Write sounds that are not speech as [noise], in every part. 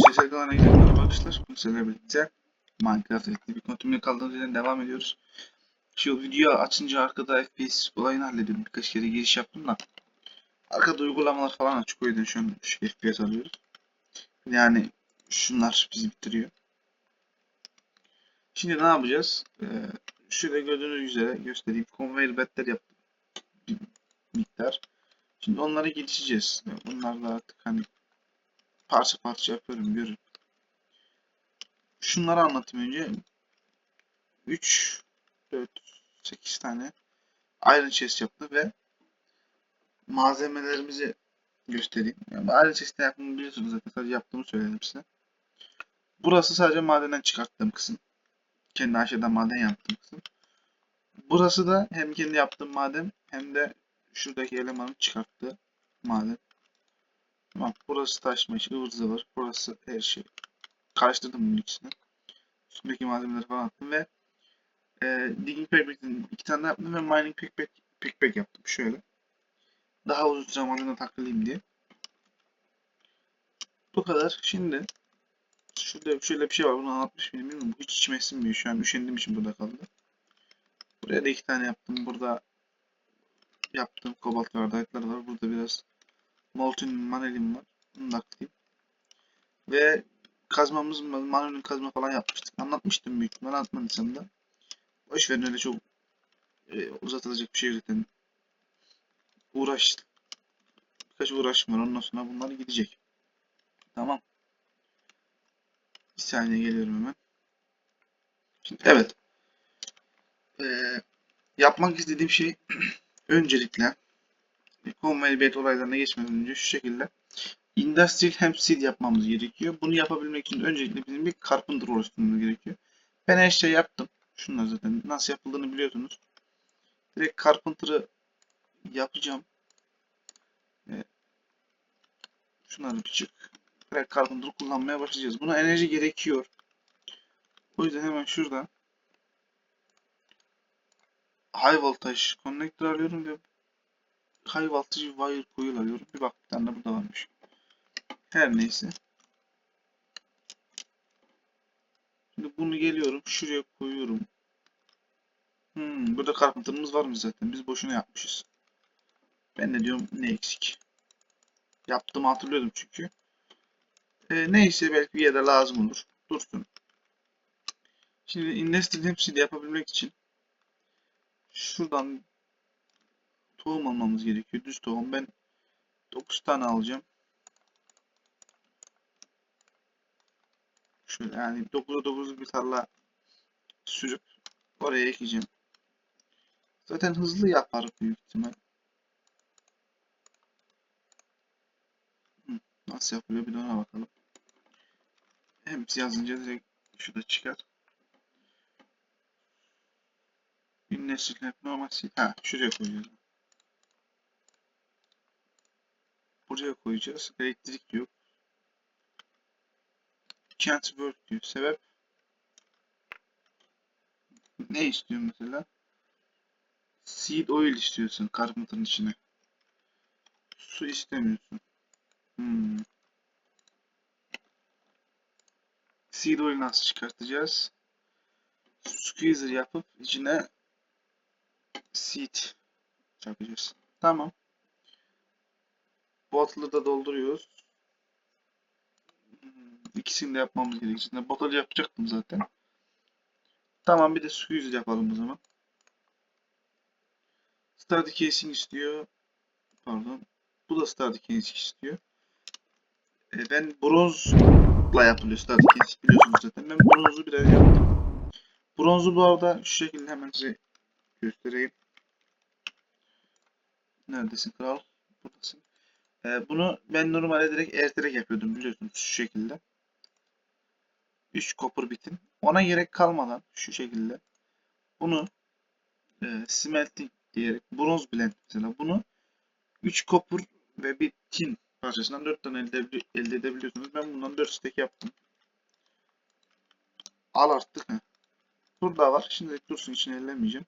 Kanalına gidelim merhaba arkadaşlar. Bu sizlerle birlikte Minecraft etkili bir kontumda kaldığımız yerden devam ediyoruz. Şu video açınca arkada FPS olayını hallediyorum. Birkaç kere giriş yaptım da. Arkada uygulamalar falan açık o şu an şu FPS alıyoruz. Yani şunlar bizi bitiriyor. Şimdi ne yapacağız? Ee, şurada gördüğünüz üzere göstereyim. Conveyor beltler yaptım. Bir miktar. Şimdi onları geçeceğiz. Bunlar da artık hani parça parça yapıyorum görün. Şunları anlatayım önce. 3 4 8 tane Iron chest yaptı ve malzemelerimizi göstereyim. Yani Iron chest'te yaptığımı biliyorsunuz zaten sadece yaptığımı söyledim size. Burası sadece madenden çıkarttığım kısım. Kendi aşağıdan maden yaptığım kısım. Burası da hem kendi yaptığım maden hem de şuradaki elemanın çıkarttığı maden. Bak burası taşmış, ıvır zıvır. Burası her şey. Karıştırdım bunun ikisini. Üstündeki malzemeleri falan attım ve e, digging pickpack'ten iki tane yaptım ve mining pickpack, pickpack yaptım. Şöyle. Daha uzun malzeme takılayım diye. Bu kadar. Şimdi şurada şöyle bir şey var. Bunu anlatmış mıyım bilmiyorum. Hiç içime sinmiyor. Şu an üşendiğim için burada kaldı. Buraya da iki tane yaptım. Burada yaptığım kobalt dayaklar var. Burada biraz Molten Manel'im var. Bunu da aklayayım. Ve kazmamız, Manel'in kazma falan yapmıştık. Anlatmıştım büyük ihtimalle anlatmadıysam da. Boş verin öyle çok e, uzatılacak bir şey zaten. Uğraş. Birkaç uğraşım var. Ondan sonra bunlar gidecek. Tamam. Bir saniye geliyorum hemen. Şimdi evet. Ee, yapmak istediğim şey [clears throat] öncelikle Conway Bait olaylarına geçmeden önce şu şekilde Industrial Hemp Seed yapmamız gerekiyor. Bunu yapabilmek için öncelikle bizim bir Carpenter oluşturmamız gerekiyor. Ben her şeyi yaptım. Şunlar zaten nasıl yapıldığını biliyorsunuz. Direkt Carpenter'ı yapacağım. Şunları bir çık. Direkt Carpenter'ı kullanmaya başlayacağız. Buna enerji gerekiyor. O yüzden hemen şurada High Voltage Connector alıyorum ve high wire coil alıyorum. Bir bak bir tane de burada varmış. Her neyse. Şimdi bunu geliyorum. Şuraya koyuyorum. Hmm, burada carpenter'ımız varmış zaten. Biz boşuna yapmışız. Ben de diyorum ne eksik. Yaptığımı hatırlıyordum çünkü. Ee, neyse belki bir yerde lazım olur. Dursun. Şimdi industrial hepsini yapabilmek için şuradan tohum almamız gerekiyor. Düz tohum. Ben 9 tane alacağım. Şöyle yani 9'a 9 bir tarla sürüp oraya ekeceğim. Zaten hızlı yapar büyük ihtimal. Nasıl yapılıyor bir de ona bakalım. Hem yazınca direkt şurada çıkar. Bir nesil hep normal. Ha şuraya koyacağız. Buraya koyacağız. Elektrik yok. Can't work diyor. Sebep ne istiyor mesela? Seed oil istiyorsun Carpenter'ın içine. Su istemiyorsun. Hmm. Seed oil nasıl çıkartacağız? Squeezer yapıp içine seed yapacağız. Tamam. Bottle'ı da dolduruyoruz. İkisini de yapmamız gerekiyor. Şimdi yapacaktım zaten. Tamam bir de squeeze yapalım o zaman. Starter casing istiyor. Pardon. Bu da starter casing istiyor. E, ben bronzla yapılıyor starter casing biliyorsunuz zaten. Ben bronzu biraz yaptım. Bronzu bu arada şu şekilde hemen size göstereyim. Neredesin kral? Buradasın. Ee, bunu ben normalde direkt erterek yapıyordum biliyorsunuz şu şekilde. 3 copper bitim. Ona gerek kalmadan şu şekilde bunu e, smelting diyerek bronz blend mesela bunu 3 copper ve bir tin parçasından 4 tane elde, elde edebiliyorsunuz. Ben bundan 4 stack yaptım. Al artık. Burada var. Şimdi dursun için ellemeyeceğim.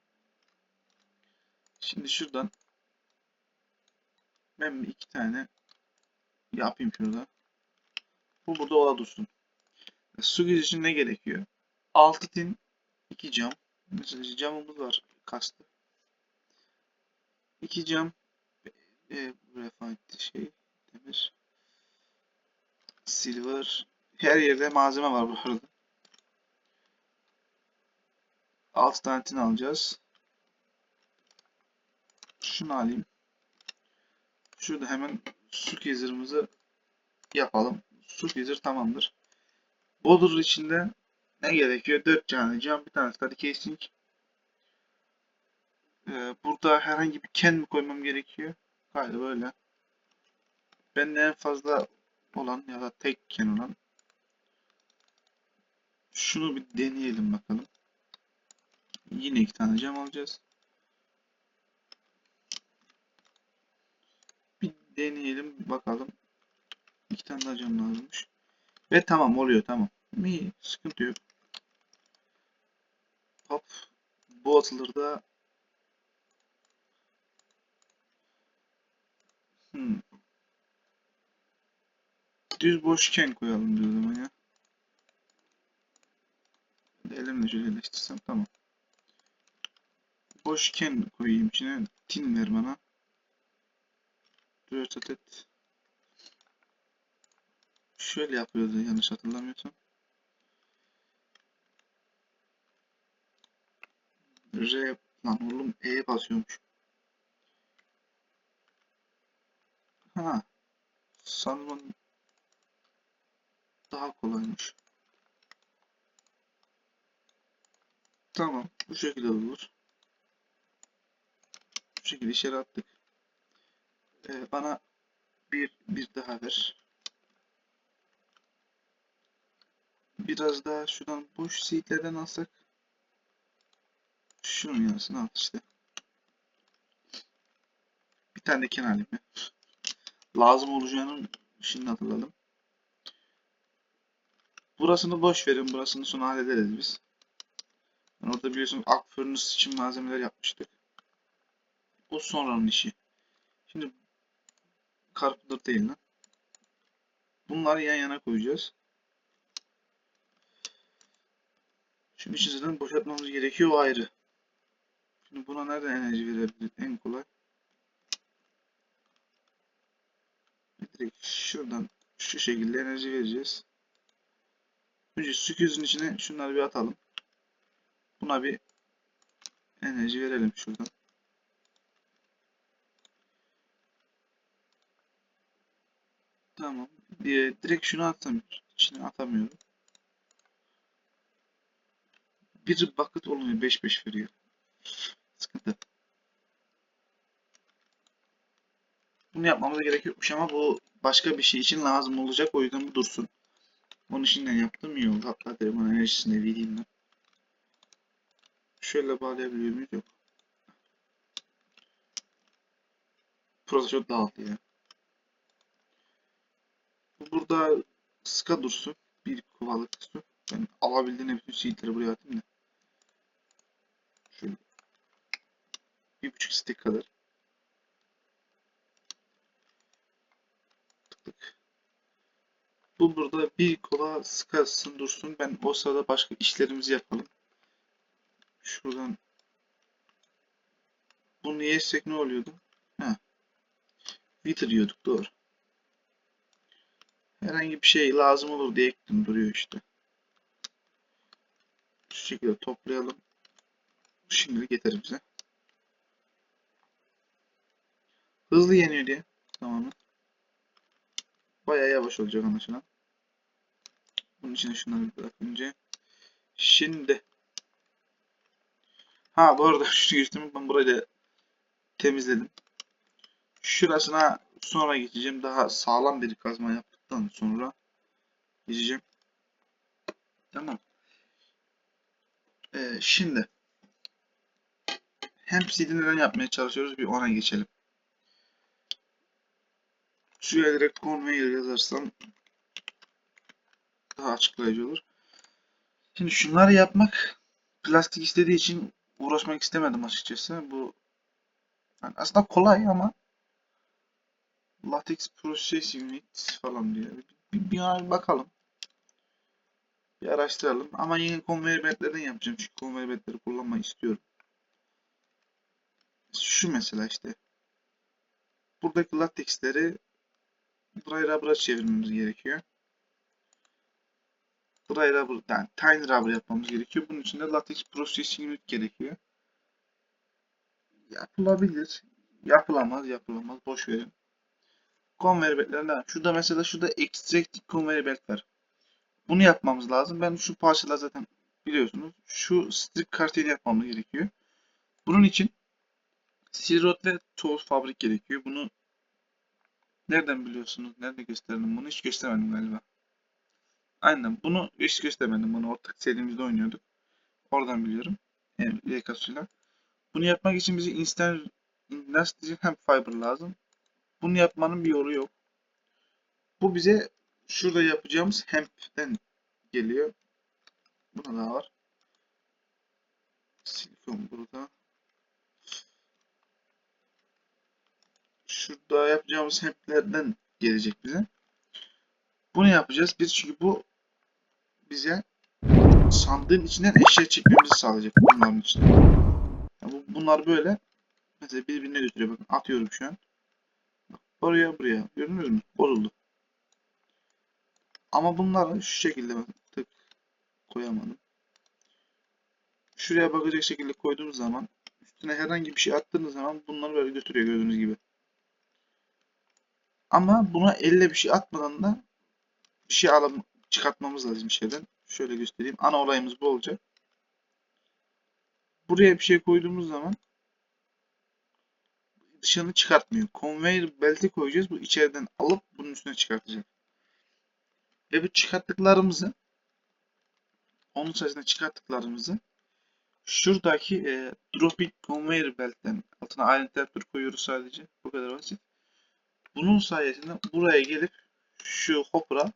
Şimdi şuradan ben iki tane yapayım şurada. Bu burada ola dursun. Su için ne gerekiyor? 6 tin 2 cam. Mesela camımız var kastı. 2 cam e, refined şey demir silver her yerde malzeme var bu arada. 6 tane tin alacağız. Şunu alayım. Şurada hemen su gezirimizi yapalım. Su gezir tamamdır. Boulder içinde ne gerekiyor? 4 tane cam, bir tane study casing. Ee, burada herhangi bir ken mi koymam gerekiyor? Galiba böyle. Ben en fazla olan ya da tek ken olan şunu bir deneyelim bakalım. Yine iki tane cam alacağız. Bir deneyelim bakalım. İki tane daha cam lazımmış. Ve tamam oluyor tamam. İyi sıkıntı yok. Hop. Bu atılır da hmm. Düz boşken koyalım diyordum ya. Elimle şöyle eleştirsem tamam. Boşken koyayım içine. Tin ver bana. 4 adet. Şöyle yapıyordu yanlış hatırlamıyorsam. R lan oğlum E'ye basıyormuş. Ha. Sanırım daha kolaymış. Tamam. Bu şekilde olur. Bu şekilde içeri attık. Ee, bana bir bir daha ver. Biraz daha şuradan boş seatlerden alsak. Şunun yarısını al işte. Bir tane de kenar alayım ya. Lazım olacağını şimdi hatırladım. Burasını boş verin. Burasını sonra hallederiz biz. Yani orada biliyorsunuz Arc Furnace için malzemeler yapmıştık. O sonranın işi. Şimdi Carpenter değil lan. Bunları yan yana koyacağız. Şimdi içinden boşaltmamız gerekiyor ayrı. Şimdi buna nereden enerji verebiliriz en kolay? Direkt şuradan şu şekilde enerji vereceğiz. Önce süküzün içine şunları bir atalım. Buna bir enerji verelim şuradan. Tamam. Bir, direkt şunu atsam içine atamıyorum. Bir bucket olmuyor. 5-5 veriyor. Sıkıntı. Bunu yapmamıza gerek ama bu başka bir şey için lazım olacak. O yüzden bu dursun. Onun için yaptım iyi oldu. Hatta telefon enerjisini de vereyim ben. Şöyle bağlayabiliyor muyuz? Yok. Burası çok dağıldı ya. Bu burada sıka dursun. Bir kovalık su. Ben alabildiğine bütün seedleri buraya atayım da. Şöyle. Bir buçuk stick kadar. Tıklık. Bu burada bir kola sıkasın dursun. Ben o sırada başka işlerimizi yapalım. Şuradan bunu yersek ne oluyordu? Ha. Wither yiyorduk doğru. Herhangi bir şey lazım olur diye ekledim duruyor işte. Şu şekilde toplayalım. Şimdilik yeter bize. Hızlı yeniyor diye. Tamamen. Bayağı yavaş olacak anlaşılan. Bunun içine şunları bırak önce. Şimdi. Ha bu arada [laughs] şu geçtim ben burayı da temizledim. Şurasına sonra geçeceğim. Daha sağlam bir kazma yaptıktan sonra geçeceğim. Tamam. Ee, şimdi hem seed'i neden yapmaya çalışıyoruz bir ona geçelim. Şuraya direkt conveyor yazarsam daha açıklayıcı olur. Şimdi şunları yapmak plastik istediği için uğraşmak istemedim açıkçası. Bu yani aslında kolay ama latex process unit falan diyor. Bir, bir ara bakalım. Bir araştıralım. Ama yine konveyor beltlerden yapacağım. Çünkü konveyor beltleri kullanmayı istiyorum. Şu mesela işte. Buradaki latexleri dry rubber'a çevirmemiz gerekiyor. Dry rubber, yani tiny rubber yapmamız gerekiyor. Bunun için de latex processing unit gerekiyor. Yapılabilir. Yapılamaz, yapılamaz. Boş verin. Conveyor beltlerinden. Şurada mesela şurada extracting conveyor belt var. Bunu yapmamız lazım. Ben şu parçalar zaten biliyorsunuz. Şu strip karteli yapmamız gerekiyor. Bunun için Silrot ve Tool fabrik gerekiyor. Bunu nereden biliyorsunuz? Nerede gösterdim bunu? Hiç göstermedim galiba. Aynen. Bunu hiç göstermedim. Bunu ortak serimizde oynuyorduk. Oradan biliyorum. Yani YK'suyla. Bunu yapmak için bize instant industry hem fiber lazım. Bunu yapmanın bir yolu yok. Bu bize şurada yapacağımız hemp'ten geliyor. Buna da var. Silikon burada. Şurada yapacağımız hemp'lerden gelecek bize. Bunu yapacağız biz çünkü bu bize sandığın içinden eşya çekmemizi sağlayacak bunların içinde. Yani bu, bunlar böyle mesela birbirine götürüyor. Bakın atıyorum şu an. Oraya buraya. Gördünüz mü? Bozuldu. Ama bunları şu şekilde tık koyamadım. Şuraya bakacak şekilde koyduğumuz zaman üstüne herhangi bir şey attığınız zaman bunları böyle götürüyor gördüğünüz gibi. Ama buna elle bir şey atmadan da bir şey alıp çıkartmamız lazım şeyden. Şöyle göstereyim. Ana olayımız bu olacak. Buraya bir şey koyduğumuz zaman dışını çıkartmıyor. Conveyor belti koyacağız. Bu içeriden alıp bunun üstüne çıkartacak. Ve bu çıkarttıklarımızı onun sayesinde çıkarttıklarımızı şuradaki e, dropping conveyor beltten altına adapter koyuyoruz sadece. Bu kadar basit. Bunun sayesinde buraya gelip şu hopper'a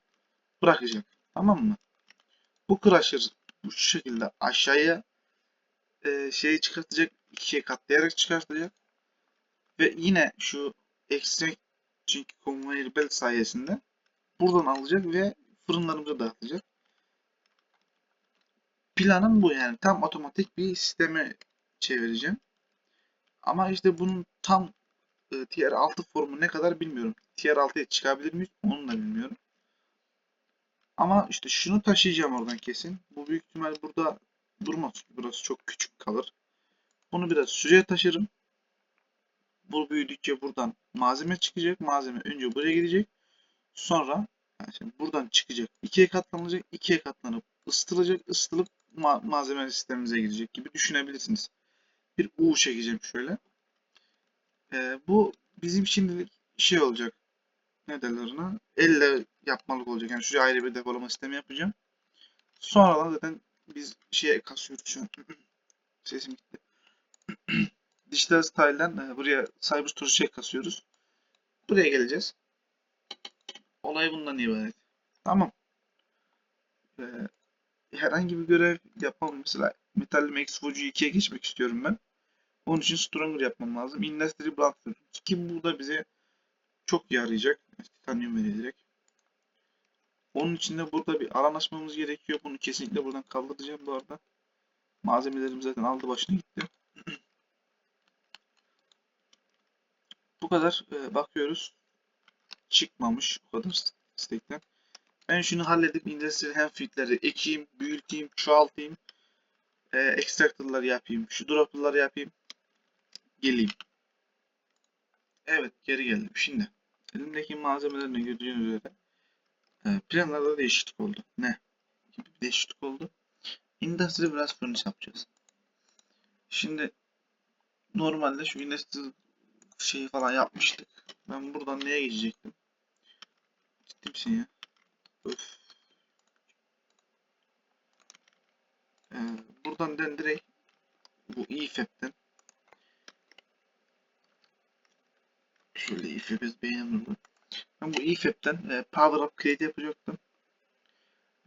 bırakacak. Tamam mı? Bu crusher bu şekilde aşağıya e, şeyi çıkartacak. ikiye katlayarak çıkartacak. Ve yine şu extract conveyor belt sayesinde buradan alacak ve fırınlarımıza dağıtacak. Planım bu yani. Tam otomatik bir sisteme çevireceğim. Ama işte bunun tam e, tier 6 formu ne kadar bilmiyorum. Tier 6'ya çıkabilir miyiz? Onu da bilmiyorum. Ama işte şunu taşıyacağım oradan kesin. Bu büyük ihtimal burada durmaz. Çünkü burası çok küçük kalır. Bunu biraz şuraya taşırım. Bu büyüdükçe buradan malzeme çıkacak. Malzeme önce buraya gidecek. Sonra yani şimdi buradan çıkacak. ikiye katlanacak. ikiye katlanıp ısıtılacak. ısıtılıp ma malzeme sistemimize gidecek gibi düşünebilirsiniz. Bir U çekeceğim şöyle. Ee, bu bizim şimdilik şey olacak. Ne derler ona? Elle yapmalık olacak. Yani şuraya ayrı bir depolama sistemi yapacağım. Sonradan zaten biz şeye şu an. [clears throat] Sesim gitti. Digital Style'den e, buraya CyberStorage şey kasıyoruz. Buraya geleceğiz. Olay bundan ibaret. Tamam. Ee, herhangi bir görev yapmam. Mesela Metal Max Fuji 2'ye geçmek istiyorum ben. Onun için Stronger yapmam lazım. Industry Blackstone. Ki bu da bize çok yarayacak. Titanium verilecek. Onun için de burada bir alan açmamız gerekiyor. Bunu kesinlikle buradan kaldıracağım bu arada. Malzemelerim zaten aldı başına gitti. Bu kadar e, bakıyoruz. Çıkmamış o kadar stekten. Ben şunu halledip Industrial Handfeed'leri ekeyim, büyüteyim, çoğaltayım. E, extractor'lar yapayım, şu drop'ları yapayım. Geleyim. Evet geri geldim. Şimdi elimdeki malzemelerini gördüğünüz üzere e, planlarda değişiklik oldu. Ne? Gibi bir değişiklik oldu. Industry biraz furnace yapacağız. Şimdi normalde şu industry şeyi falan yapmıştık. Ben buradan neye geçecektim? Ciddi misin ya? Öf. Ee, buradan den direkt bu EFEP'ten şöyle EFEP'iz beğendim. Ben bu EFEP'ten e, Power Upgrade yapacaktım.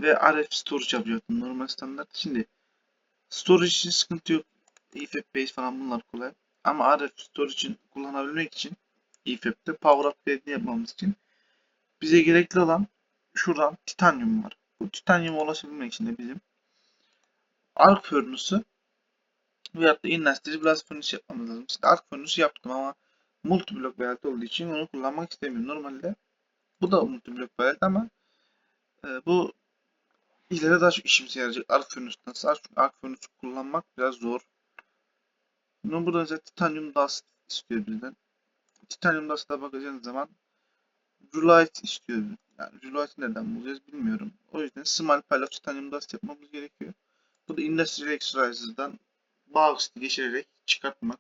Ve RF Storage yapacaktım normal standart. Şimdi Storage için sıkıntı yok. EFEP base falan bunlar kolay. Ama RF Storage için kullanabilmek için EFEP'te Power Upgrade'ini yapmamız için bize gerekli olan şuradan titanyum var. Bu titanyuma ulaşabilmek için de bizim arc furnace'ı veyahut da industry blast furnace yapmamız lazım. İşte arc furnace yaptım ama multi block variant olduğu için onu kullanmak istemiyorum. Normalde bu da multi block variant ama e, bu ileride daha çok işimize yarayacak. Arc furnace'dan arc furnace kullanmak biraz zor. Bunu burada mesela titanium dust istiyor bizden. Titanium dust'a bakacağınız zaman Rulite istiyor. Yani Rulite'i nereden bulacağız bilmiyorum. O yüzden Small Pile of Titanium Dust yapmamız gerekiyor. Bu da Industrial Extrasers'dan Bauxit'i geçirerek çıkartmak.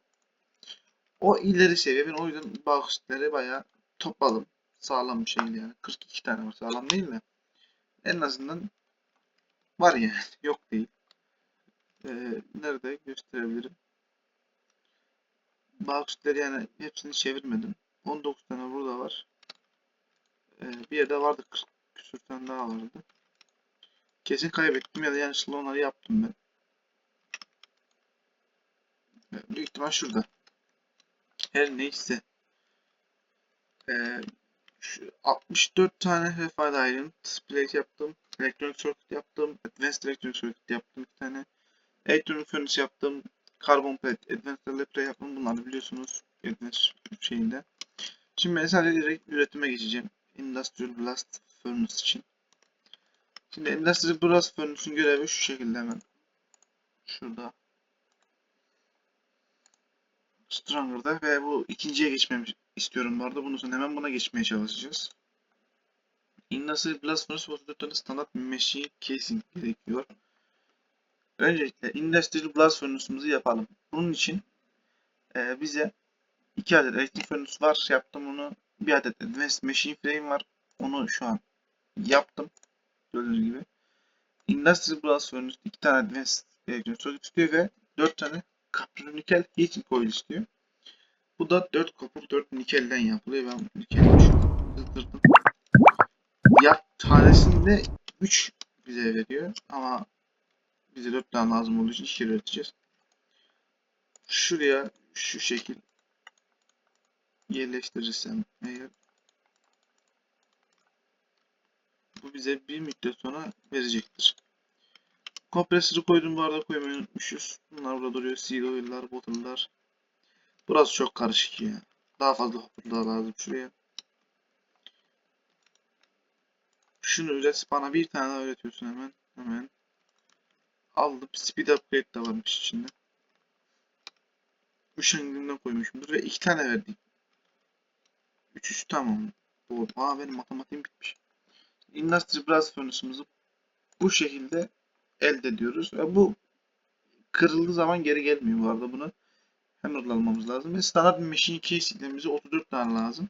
O ileri seviye. Ben o yüzden Bauxit'leri bayağı topladım. Sağlam bir şekilde yani. 42 tane var. Sağlam değil mi? En azından var yani. Yok değil. Ee, nerede gösterebilirim? Bauxit'leri yani hepsini çevirmedim. 19 tane burada var. Ee, bir yerde vardı 40 küsür tane daha vardı. Kesin kaybettim ya da yanlışlıkla onları yaptım ben. Ee, Büyük ihtimal şurada. Her neyse. Ee, şu 64 tane Refined Iron Plate yaptım. Electronic Circuit yaptım. Advanced Electronic Circuit yaptım bir tane. Electronic Furnace yaptım. Carbon Plate, Advanced Lepre yaptım. Bunları biliyorsunuz. Advanced şeyinde. Şimdi ben sadece direkt üretime geçeceğim. Industrial Blast Furnace için. Şimdi Industrial Blast Furnace'ın görevi şu şekilde hemen. Şurada. Stronger'da ve bu ikinciye geçmemi istiyorum bu arada. Bunun hemen buna geçmeye çalışacağız. Industrial Blast Furnace 34 tane standart machine casing gerekiyor. Öncelikle Industrial Blast Furnace'ımızı yapalım. Bunun için e, bize 2 adet Electric Furnace var. Yaptım onu. Bir adet Advanced Machine Frame var. Onu şu an yaptım. Gördüğünüz gibi. Industrial Blast Furnace 2 tane Advanced Circuit istiyor ve 4 tane Copper Nickel Heating Coil istiyor. Bu da 4 copper 4 nikelden yapılıyor. Ben nikeli şu kızdırdım. Ya tanesinde 3 bize veriyor ama bize 4 tane lazım olduğu için 2 kere üreteceğiz. Şuraya şu şekil yerleştirirsem eğer bu bize bir müddet sonra verecektir. Kompresörü koydum bu arada koymayı unutmuşuz. Bunlar burada duruyor. Seed oil'lar, bottle'lar. Burası çok karışık ya. Daha fazla hopper lazım şuraya. Şunu üret. Bana bir tane daha öğretiyorsun hemen. Hemen. Aldım. Speed upgrade de varmış içinde. Üşengilimden koymuşumdur ve iki tane verdik. Üç üç tamam. Doğru. Aa benim matematiğim bitmiş. Industry Blast Furnace'ımızı bu şekilde elde ediyoruz. Ve bu kırıldığı zaman geri gelmiyor bu arada bunu. Hammer'la almamız lazım. Ve standart bir machine case'imize 34 tane lazım.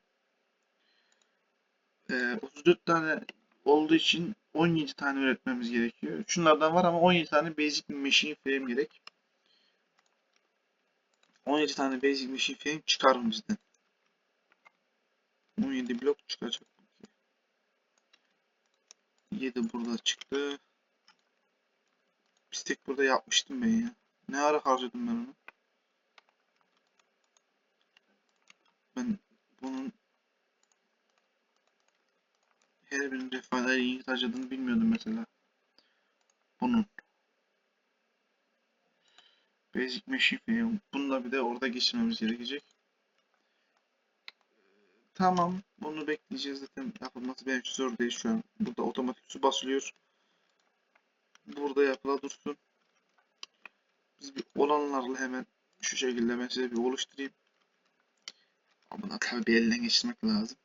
Ee, 34 tane olduğu için 17 tane üretmemiz gerekiyor. Şunlardan var ama 17 tane basic machine frame gerek. 17 tane basic machine frame çıkar bizden. 17 blok çıkacak. 7 burada çıktı. Pistek burada yapmıştım ben ya. Ne ara harcadım ben onu? Ben bunun her birinin refahlar iyi harcadığını bilmiyordum mesela. Bunun. Basic Machine. Bunu da bir de orada geçirmemiz gerekecek. Tamam. Bunu bekleyeceğiz zaten. Yapılması benim için zor değil şu an. Burada otomatik su basılıyor. Burada yapıla dursun. Biz bir olanlarla hemen şu şekilde ben size bir oluşturayım. Ama tabii bir elden geçirmek lazım.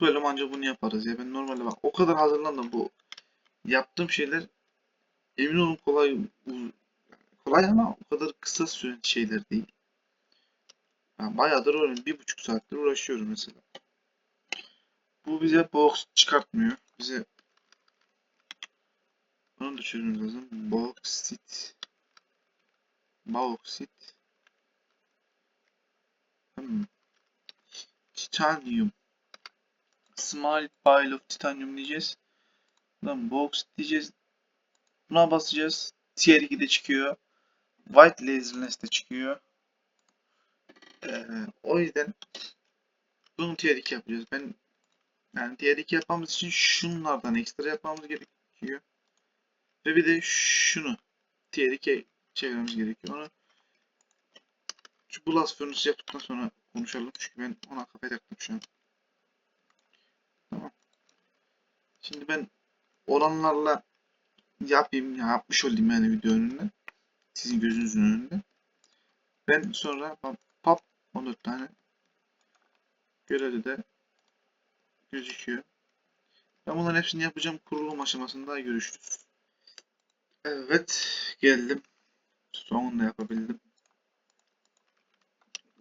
Böyle ancak bunu yaparız ya. Ben normalde bak o kadar hazırlandım bu yaptığım şeyler emin olun kolay kolay ama o kadar kısa süren şeyler değil. Yani bayağıdır öyle bir buçuk saattir uğraşıyorum mesela. Bu bize box çıkartmıyor. Bize bunu düşürmemiz lazım. Bauxit. Bauxit. Hmm. Small pile of titanium diyeceğiz. Buradan box diyeceğiz. Buna basacağız. Tier 2'de çıkıyor. White Laserless de çıkıyor. Ee, o yüzden bunu tier 2 yapacağız. Ben Yani diğer iki yapmamız için şunlardan ekstra yapmamız gerekiyor. Ve bir de şunu diğer iki çevirmemiz gerekiyor. Onu şu Blast Furnace yaptıktan sonra konuşalım. Çünkü ben ona kafaya taktım şu an. Tamam. Şimdi ben oranlarla yapayım, ya yapmış olayım yani video önünde. Sizin gözünüzün önünde. Ben sonra pop, pop 14 tane görevde de gözüküyor. Ben bunların hepsini yapacağım. Kurulum aşamasında görüşürüz. Evet, geldim. Sonunda yapabildim.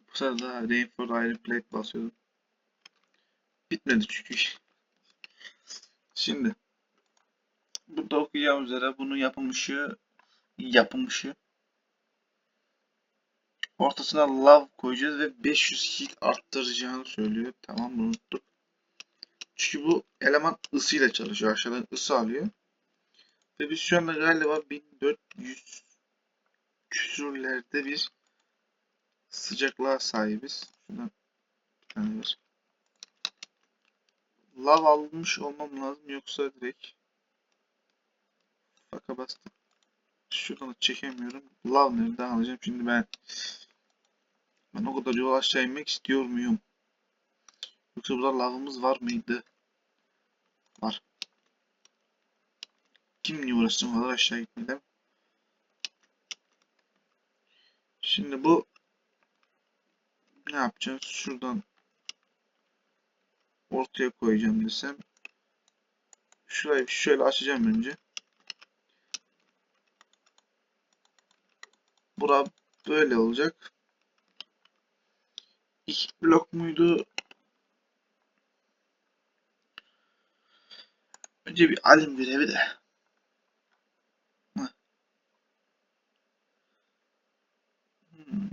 Bu sırada Reinforced Iron Plate basıyordum. Bitmedi çünkü. Şimdi burada okuyacağım üzere bunun yapılmışı yapılmışı ortasına lav koyacağız ve 500 hit arttıracağını söylüyor. Tamam bunu unuttuk. Çünkü bu eleman ısıyla çalışıyor. Aşağıdan ısı alıyor. Ve biz şu anda galiba 1400 küsürlerde bir sıcaklığa sahibiz. Şuradan bir tane ver. Lav almış olmam lazım yoksa direkt Faka bastım. Şuradan da çekemiyorum. Lav nereden alacağım şimdi ben ben o kadar yol aşağı inmek istiyor muyum? Yoksa burada lavımız var mıydı? Var. Kim niye uğraşsın o kadar aşağı gitmeden? Şimdi bu ne yapacağız? Şuradan ortaya koyacağım desem. Şurayı şöyle açacağım önce. Bura böyle olacak. İki blok muydu? Önce bir alim görevi de. Hmm.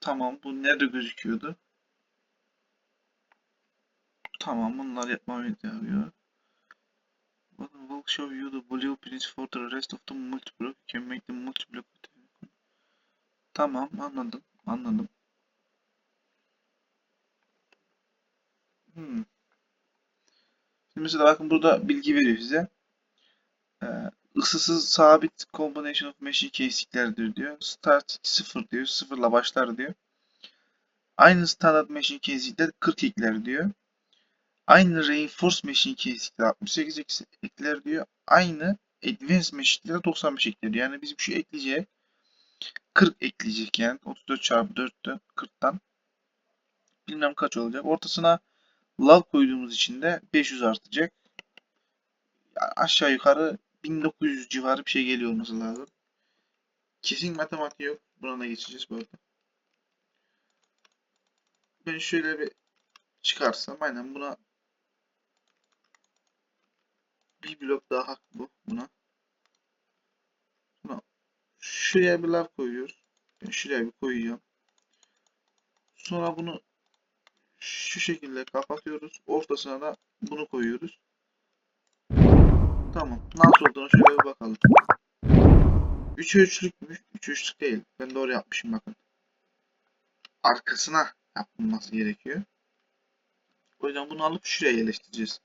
Tamam bu nerede gözüküyordu? Tamam bunlar yapmam gerekiyor. What will show you the blueprints for the rest of the multi-block. You can make the multi-block. Tamam anladım. Anladım. Hmm. Şimdi mesela bakın burada bilgi veriyor size. Ee, ısısız sabit combination of machine casing'lerdir diyor. Start 0 diyor. Sıfırla başlar diyor. Aynı standart machine casing'ler 40 ekler diyor. Aynı reinforced machine casing'ler 68 ekler diyor. Aynı advanced machine'lere 95 ekler. Yani bizim şu ekleyeceği 40 ekleyecek yani. 34 çarpı 4'te 40'tan. Bilmem kaç olacak. Ortasına lav koyduğumuz için de 500 artacak. Aşağı yukarı 1900 civarı bir şey geliyor olması lazım. Kesin matematik yok. Buna da geçeceğiz bu arada. Ben şöyle bir çıkarsam aynen buna bir blok daha hak bu buna. Buna şuraya bir lav koyuyoruz. Ben şuraya bir koyacağım. Sonra bunu şu şekilde kapatıyoruz. Ortasına da bunu koyuyoruz. Tamam. Nasıl olduğunu şöyle bir bakalım. 3 üçlükmüş. 3 üçlük değil. Ben doğru yapmışım bakın. Arkasına yapılması gerekiyor. O yüzden bunu alıp şuraya yerleştireceğiz.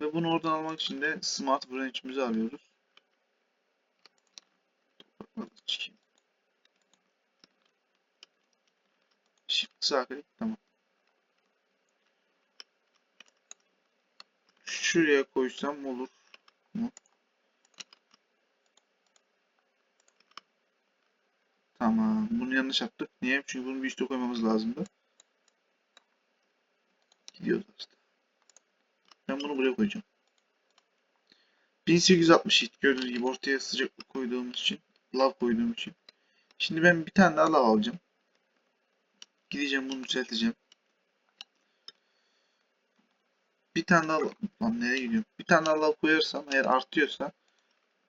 Ve bunu oradan almak için de Smart Branch'imizi alıyoruz. Shift sağ klik tamam. Şuraya koysam olur mu? Tamam. Bunu yanlış yaptık. Niye? Çünkü bunu bir üstte koymamız lazımdı. Gidiyoruz aslında. Ben bunu buraya koyacağım. 1860 hit gördüğünüz gibi ortaya sıcaklık koyduğumuz için, lav koyduğum için. Şimdi ben bir tane daha lav alacağım. Gideceğim bunu düzelteceğim. Bir tane daha lan nereye gidiyorum? Bir tane daha lav koyarsam eğer artıyorsa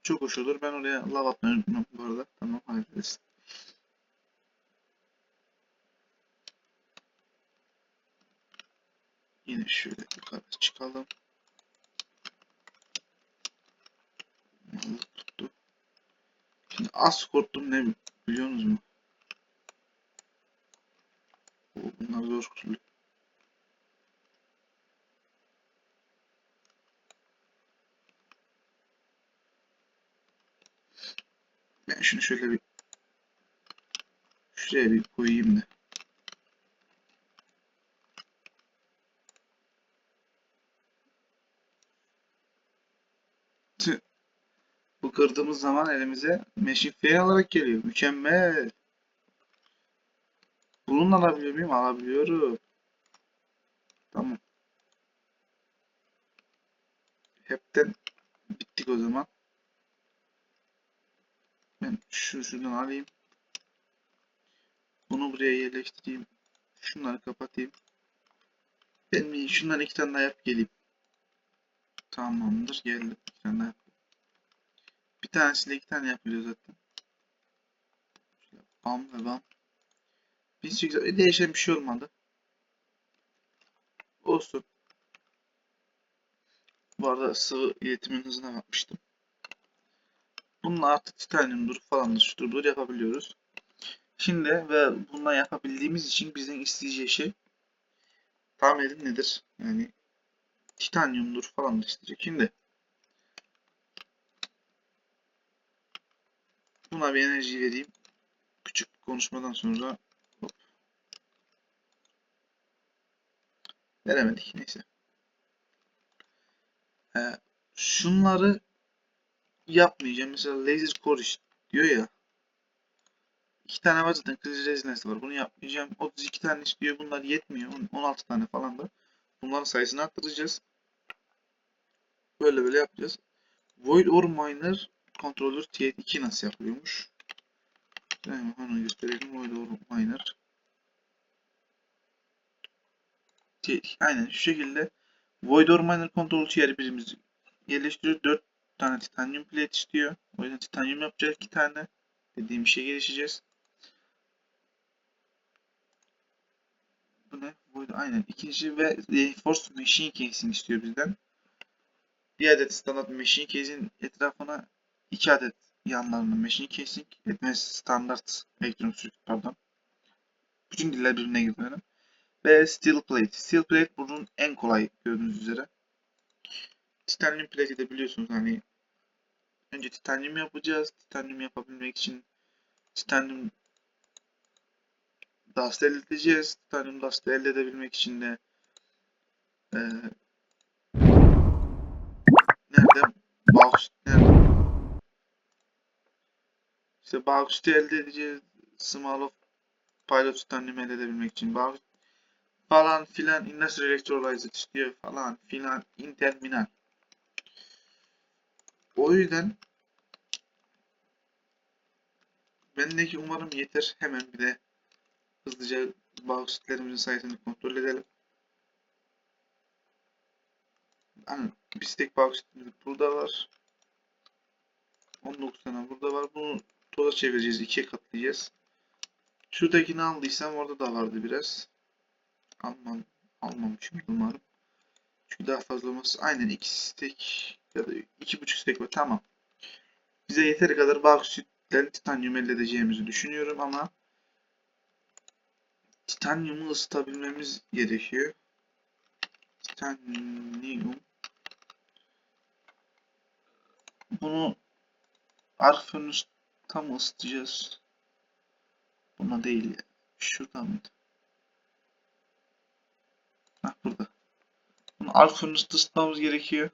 çok hoş olur. Ben oraya lav atmayı unutmam bu arada. Tamam hallederiz. Yine şöyle yukarı çıkalım. tuttu. Şimdi az korktum ne biliyorsunuz mu? Oo, bunlar zor kurtuldu. Ben şunu şöyle bir şuraya bir koyayım da. Bu kırdığımız zaman elimize Machine Fair olarak geliyor. Mükemmel. Bununla alabiliyor muyum? Alabiliyorum. Tamam. Hepten bittik o zaman. Ben şunu şuradan alayım. Bunu buraya yerleştireyim. Şunları kapatayım. Ben bir şundan iki tane daha yap geleyim. Tamamdır. Geldim. İki tane daha yap. Bir tanesiyle iki tane yapılıyor zaten. Şöyle bam ve bam. 1800 e, değişen bir şey olmadı. Olsun. Bu arada sıvı iletimin hızına bakmıştım. Bununla artık titanyumdur falandır şudur budur yapabiliyoruz. Şimdi ve bununla yapabildiğimiz için bizden isteyeceği şey tahmin edin nedir? Yani titanyumdur falandır isteyecek. Şimdi buna bir enerji vereyim. Küçük konuşmadan sonra hop. Veremedik neyse. Ee, şunları yapmayacağım. Mesela laser core diyor ya. İki tane var zaten. Kız resonance var. Bunu yapmayacağım. 32 tane istiyor. Bunlar yetmiyor. On- 16 tane falan da. Bunların sayısını arttıracağız. Böyle böyle yapacağız. Void or Miner Controller T2 nasıl yapılıyormuş? Yani onu gösterelim. Void Miner. T2. Aynen şu şekilde Void Miner Controller Tier birimizi yerleştiriyor. 4 tane titanium plate istiyor. O yüzden titanium yapacağız 2 tane. Dediğim işe gelişeceğiz. Bu ne? Void aynen. İkinci ve Reinforced Machine Casing istiyor bizden. Bir adet standart Machine Casing etrafına 2 adet yanlarına Machine Casing etmez standart elektronik circuit pardon. Bütün diller birbirine girdi. Ve Steel Plate. Steel Plate bunun en kolay gördüğünüz üzere. Titanium Plate'i de biliyorsunuz hani önce titanium yapacağız. Titanium yapabilmek için titanium dust elde edeceğiz. Titanium dust elde edebilmek için de eee nerede? Bauxit nerede? İşte Bauxit'i elde edeceğiz. Small of Pilot titanium elde edebilmek için Bauxit falan filan Industrial Electrolyzer istiyor falan filan interminal. O yüzden bendeki umarım yeter. Hemen bir de hızlıca bauxitlerimizin sayısını kontrol edelim. Hani bir stack bauxitimiz burada var. 19 tane burada var. Bunu toza çevireceğiz. ikiye katlayacağız. Şuradakini aldıysam orada da vardı biraz. Almam, almamışım umarım. Çünkü daha fazla olması. Aynen 2 stack ya da 2.5 stack var. Tamam. Bize yeteri kadar bauxitten titanyum elde edeceğimizi düşünüyorum ama titanyumu ısıtabilmemiz gerekiyor. Titanyum bunu arc furnace'ta mı ısıtacağız? Buna değil ya. Şurada mıydı? Hah burada. Bunu arc furnace'ta ısıtmamız gerekiyor.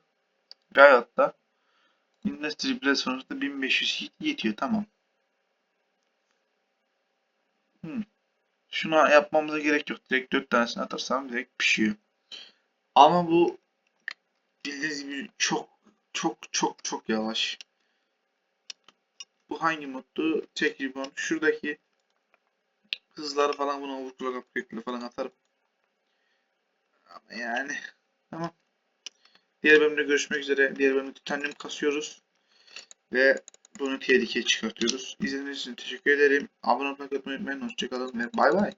Gayet da. Industry Blast Furnace'da 1500 heat yetiyor. Tamam. Hmm. Şuna yapmamıza gerek yok. Direkt 4 tanesini atarsam direkt pişiyor. Ama bu bildiğiniz gibi çok çok çok çok yavaş. Bu hangi moddu? Tek ribbon. Şuradaki hızları falan buna overclock upgrade'le falan atarım. Ama yani tamam. Diğer bölümde görüşmek üzere. Diğer bölümde titanium kasıyoruz. Ve bunu 2'ye çıkartıyoruz. İzlediğiniz için teşekkür ederim. Abone olmayı unutmayın. Hoşçakalın ve bay bay.